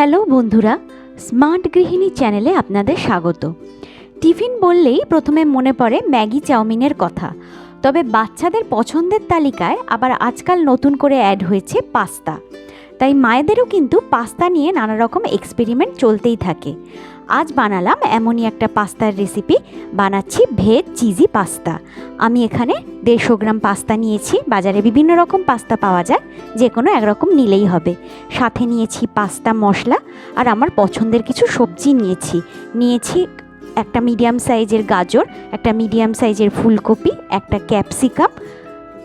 Hello বন্ধুরা, smart গৃহিণী চ্যানেলে আপনাদের স্বাগত। টিফিন বললেই প্রথমে মনে পড়ে ম্যাগি চাউমিনের কথা। তবে বাচ্চাদের পছন্দের তালিকায় আবার আজকাল নতুন করে অ্যাড হয়েছে পাস্তা। তাই মায়েদেরও কিন্তু পাস্তা নিয়ে নানা রকম এক্সপেরিমেন্ট চলতেই থাকে। আজ বানালাম এমনই একটা পাস্তার রেসিপি বানাচ্ছি ভেজ চিজি পাস্তা। আমি এখানে দেড়শো গ্রাম পাস্তা নিয়েছি। বাজারে বিভিন্ন রকম পাস্তা পাওয়া যায়। যে কোনো একরকম নিলেই হবে। সাথে নিয়েছি পাস্তা মশলা। আর আমার পছন্দের কিছু সবজি নিয়েছি। নিয়েছি একটা মিডিয়াম সাইজের গাজর, একটা মিডিয়াম সাইজের ফুলকপি, একটা ক্যাপসিকাম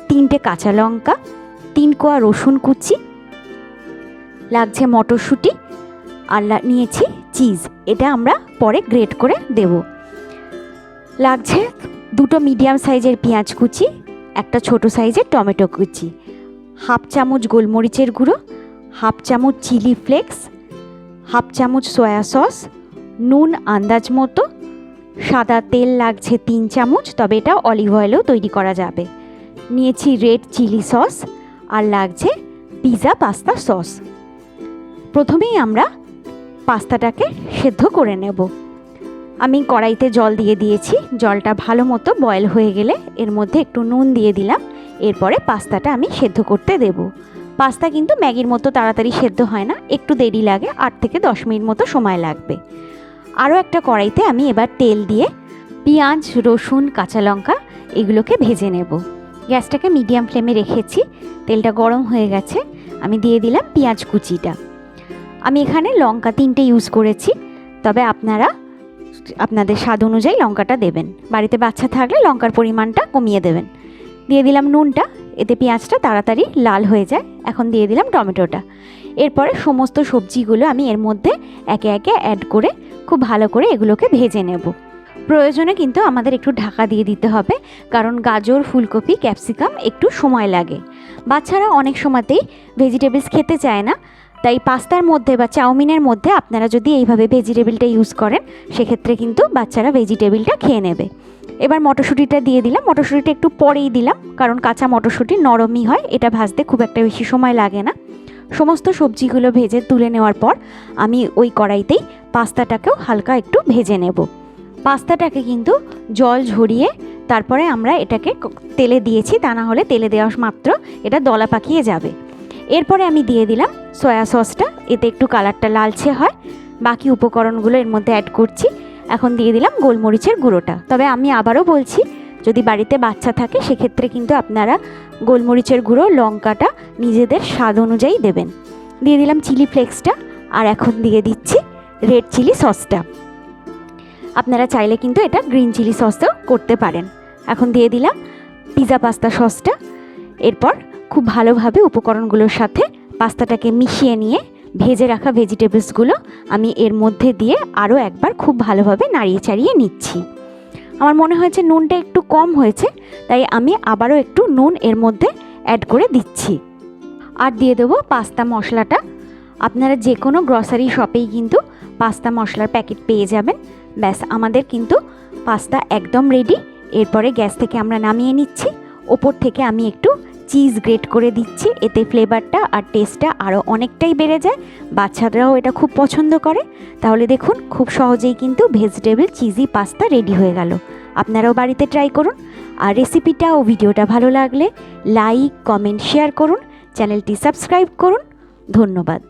তিনটে কাঁচা লঙ্কা, তিন কোয়া রসুন কুচি, লাগছে মটরশুঁটি, আর নিয়েছি চিজ এটা আমরা পরে গ্রেট করে দেব। লাগছে দুটো মিডিয়াম সাইজের পেঁয়াজ কুচি, একটা ছোট সাইজের টমেটো কুচি, হাফ চামচ গোলমরিচের গুঁড়ো, হাফ চামচ চিলি ফ্লেক্স হাফ চামচ সয়া সস নুন আন্দাজ মতো, সাদা তেল লাগছে তিন চামচ, তবে এটা অলিভ অয়েলেও তৈরি করা যাবে। নিয়েছি রেড চিলি সস আর লাগছে পিৎজা পাস্তা সস প্রথমেই আমরা পাস্তাটাকে সেদ্ধ করে নেব। আমি কড়াইতে জল দিয়ে দিয়েছি। জলটা ভালো মতো বয়েল হয়ে গেলে এর মধ্যে একটু নুন দিয়ে দিলাম। এরপরে পাস্তাটা আমি সেদ্ধ করতে দেব। পাস্তা কিন্তু ম্যাগির মতো তাড়াতাড়ি সেদ্ধ হয় না। একটু দেরি লাগে, আট থেকে দশ মিনিট মতো সময় লাগবে। আরও একটা কড়াইতে আমি এবার তেল দিয়ে পেঁয়াজ, রসুন, কাঁচা লঙ্কা এগুলোকে ভেজে নেব। গ্যাসটাকে মিডিয়াম ফ্লেমে রেখেছি। তেলটা গরম হয়ে গেছে। আমি দিয়ে দিলাম পেঁয়াজ কুচিটা। আমি এখানে লঙ্কা তিনটে ইউজ করেছি। তবে আপনারা, আপনাদের স্বাদ অনুযায়ী লঙ্কাটা দেবেন। বাড়িতে বাচ্চা থাকলে লঙ্কার পরিমাণটা কমিয়ে দেবেন। দিয়ে দিলাম নুনটা, এতে পেঁয়াজটা তাড়াতাড়ি লাল হয়ে যায়। এখন দিয়ে দিলাম টমেটোটা। এরপরে সমস্ত সবজিগুলো আমি এর মধ্যে একে একে অ্যাড করে খুব ভালো করে এগুলোকে ভেজে নেব। প্রয়োজনে কিন্তু আমাদের একটু ঢাকা দিয়ে দিতে হবে, কারণ গাজর, ফুলকপি, ক্যাপসিকাম একটু সময় লাগে। বাচ্চারা অনেক সময়তেই ভেজিটেবলস খেতে চায় না। তাই পাস্তার মধ্যে বা চাউমিনের মধ্যে আপনারা যদি এইভাবে ভেজিটেবিলটা ইউজ করেন, সেক্ষেত্রে কিন্তু বাচ্চারা ভেজিটেবিলটা খেয়ে নেবে। এবার মটরশুঁটিটা দিয়ে দিলাম। মটরশুঁটিটা একটু পরেই দিলাম, কারণ কাঁচা মটরশুঁটি নরমই হয়, এটা ভাজতে খুব একটা বেশি সময় লাগে না। সমস্ত সবজিগুলো ভেজে তুলে নেওয়ার পর আমি ওই কড়াইতেই পাস্তাটাকেও হালকা একটু ভেজে নেব। পাস্তাটাকে কিন্তু জল ঝরিয়ে তারপরে আমরা এটাকে তেলে দিয়েছি, তা না হলে তেলে দেওয়া মাত্র এটা দলা পাকিয়ে যাবে। এরপরে আমি দিয়ে দিলাম সয়া সসটা এতে একটু কালারটা লালচে হয়। বাকি উপকরণগুলো এর মধ্যে অ্যাড করছি। এখন দিয়ে দিলাম গোলমরিচের গুঁড়োটা। তবে আমি আবারও বলছি, যদি বাড়িতে বাচ্চা থাকে, সেক্ষেত্রে কিন্তু আপনারা গোলমরিচের গুঁড়ো, লঙ্কাটা নিজেদের স্বাদ অনুযায়ী দেবেন। দিয়ে দিলাম চিলি ফ্লেক্সটা আর এখন দিয়ে দিচ্ছি রেড চিলি সসটা আপনারা চাইলে কিন্তু এটা গ্রিন চিলি সসও করতে পারেন। এখন দিয়ে দিলাম পিৎজা পাস্তা সসটা এরপর খুব ভালোভাবে উপকরণগুলোর সাথে পাস্তাটাকে মিশিয়ে নিয়ে ভেজে রাখা ভেজিটেবলসগুলো আমি এর মধ্যে দিয়ে আরও একবার খুব ভালোভাবে নাড়িয়ে চাড়িয়ে নিচ্ছি। আমার মনে হয়েছে নুনটা একটু কম হয়েছে, তাই আমি আবারও একটু নুন এর মধ্যে অ্যাড করে দিচ্ছি। আর দিয়ে দেবো পাস্তা মশলাটা। আপনারা যে কোনো গ্রসারি শপেই কিন্তু পাস্তা মশলার প্যাকেট পেয়ে যাবেন। ব্যাস, আমাদের কিন্তু পাস্তা একদম রেডি এরপরে গ্যাস থেকে আমরা নামিয়ে নিচ্ছি। ওপর থেকে আমি একটু চিজ গ্রেট করে দিচ্ছি। এতে ফ্লেভারটা আর টেস্টটা আরও অনেকটাই বেড়ে যায়। বাচ্চারাও এটা খুব পছন্দ করে। তাহলে দেখুন, খুব সহজেই কিন্তু ভেজিটেবল চিজি পাস্তা রেডি হয়ে গেল। আপনারাও বাড়িতে ট্রাই করুন। আর রেসিপিটা ও ভিডিওটা ভালো লাগলে লাইক, কমেন্ট, শেয়ার করুন। চ্যানেলটি সাবস্ক্রাইব করুন। ধন্যবাদ।